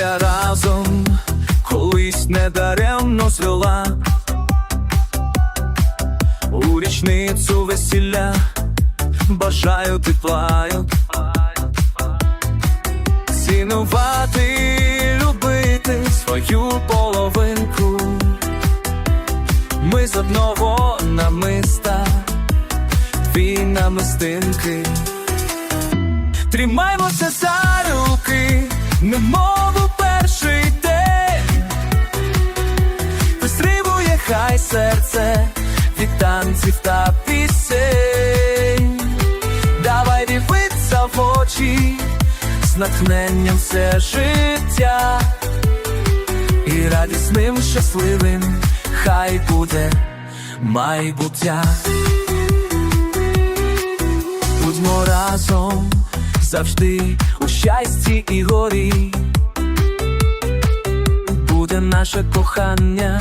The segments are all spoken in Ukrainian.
разом колись недаремно звела у річницю весілля бажаю тепла, цінувати, любити свою половинку. Ми з одного намиста, дві намистинки. Тримаймося за руки, немов серце від танців та пісень. Давай дивиться в очі з натхненням все життя. І радісним, щасливим хай буде майбуття. Будьмо разом завжди у щасті і горі. Буде наше кохання,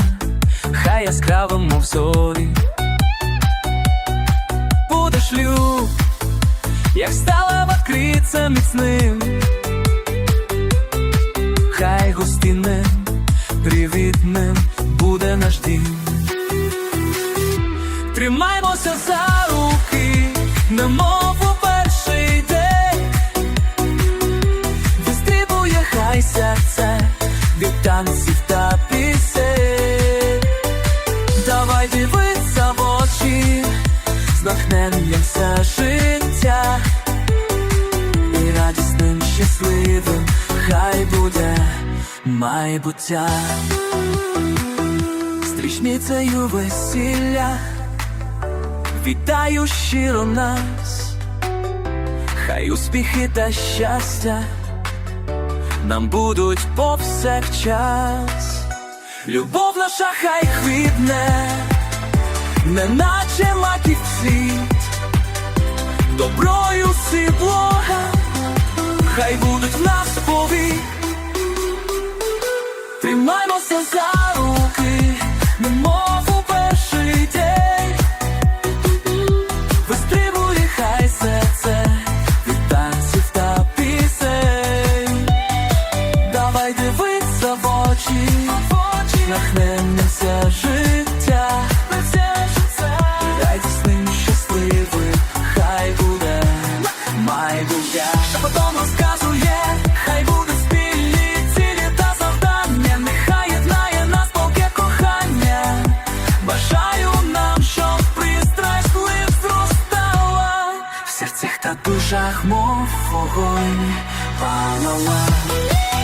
хай яскраво, мов зорі. Буде шлюб, як стала вакриця міцним. Хай гостинним, привітним буде наш дім. Тримаймося за руки, немов натхненням життя. І радісним, щасливим хай буде майбуття. Стрічницею весілля, вітаю щиро нас, хай успіхи та щастя нам будуть повсякчас. Любов наша хай квітне, неначе маків цвіт, доброю си блага, хай будуть в нас повік. Тримаймося за руки, немов у перший день. Вистрибує хай серце від танців та пісень. Давай дивиться в очі, нахнення все майбуття. потом розказує, хай буде спільні цілі та завдання, нехай єднає нас полке кохання. Бажаю нам, щоб пристрасть лив зростала в серцях та душах, мов вогонь палала.